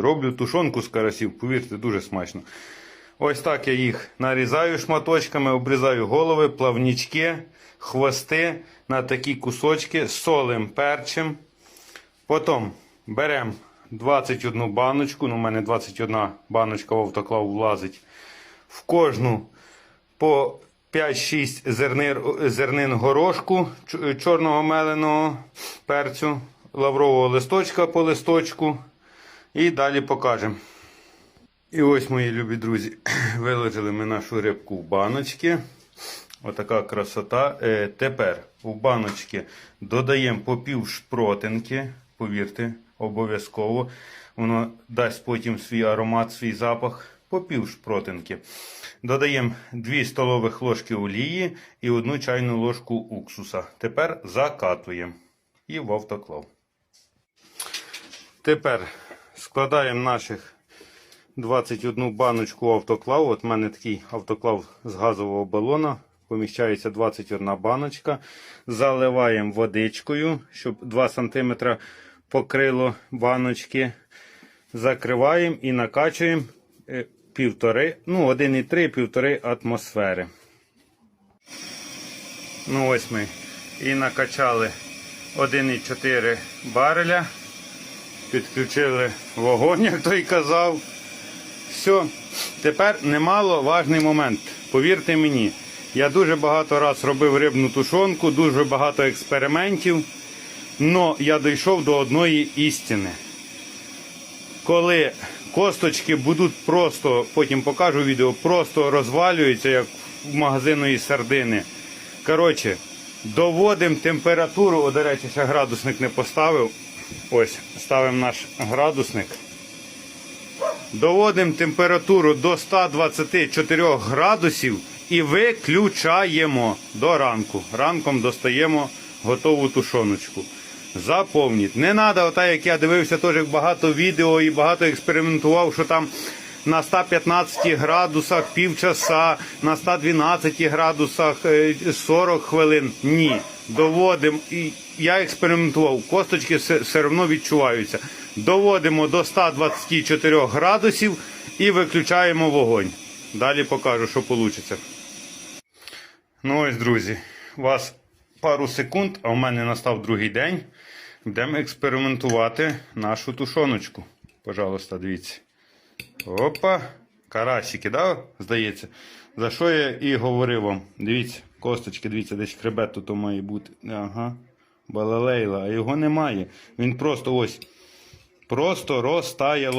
Роблю тушонку з карасів, повірте, дуже смачно. Ось так я їх нарізаю шматочками, обрізаю голови, плавнічки, хвости на такі кусочки, солим, перчим. Потім беремо 21 баночку, ну у мене 21 баночка в автоклав влазить. В кожну по 5-6 зернир, зернин горошку чорного меленого перцю, лаврового листочка по листочку. І далі покажемо. І ось, мої любі друзі, виложили ми нашу рибку в баночки. Отака красота. Е, тепер в баночки додаємо по пів шпротинки, повірте, обов'язково. Воно дасть потім свій аромат, свій запах. По пів шпротинки. Додаємо 2 столових ложки олії і 1 чайну ложку уксуса. Тепер закатуємо і в автоклав. Тепер складаємо наших 21 баночку автоклав. От в мене такий автоклав з газового балона. Поміщається 21 баночка. Заливаємо водичкою, щоб 2 см покрило баночки. Закриваємо і накачуємо е, півтори, ну 1,3 півтори атмосфери. Ну ось ми і накачали 1,4 бареля. Підключили вогонь, як той казав. Все. Тепер немало важний момент. Повірте мені, я дуже багато раз робив рибну тушонку, дуже багато експериментів. але я дійшов до одної істини. Коли косточки будуть просто, потім покажу відео, просто розвалюються, як в магазиної сардини. Коротше, доводимо температуру, о, до речі, ще градусник не поставив. Ось, ставимо наш градусник. Доводимо температуру до 124 градусів і виключаємо до ранку. Ранком достаємо готову тушоночку. Заповніть. Не треба, так як я дивився теж багато відео і багато експериментував, що там на 115 градусах півчаса, на 112 градусах е, 40 хвилин. Ні. Доводимо. І я експериментував, косточки все, все одно відчуваються. Доводимо до 124 градусів і виключаємо вогонь. Далі покажу, що вийде. Ну ось, друзі, у вас пару секунд, а у мене настав другий день. Будемо експериментувати нашу тушоночку. Пожалуйста, дивіться. Опа. Карасики, да? Здається. За що я і говорив вам. Дивіться, косточки, дивіться, десь хребет тут має бути. Ага. Балалейла, а його немає. Він просто ось. Просто розтаяло.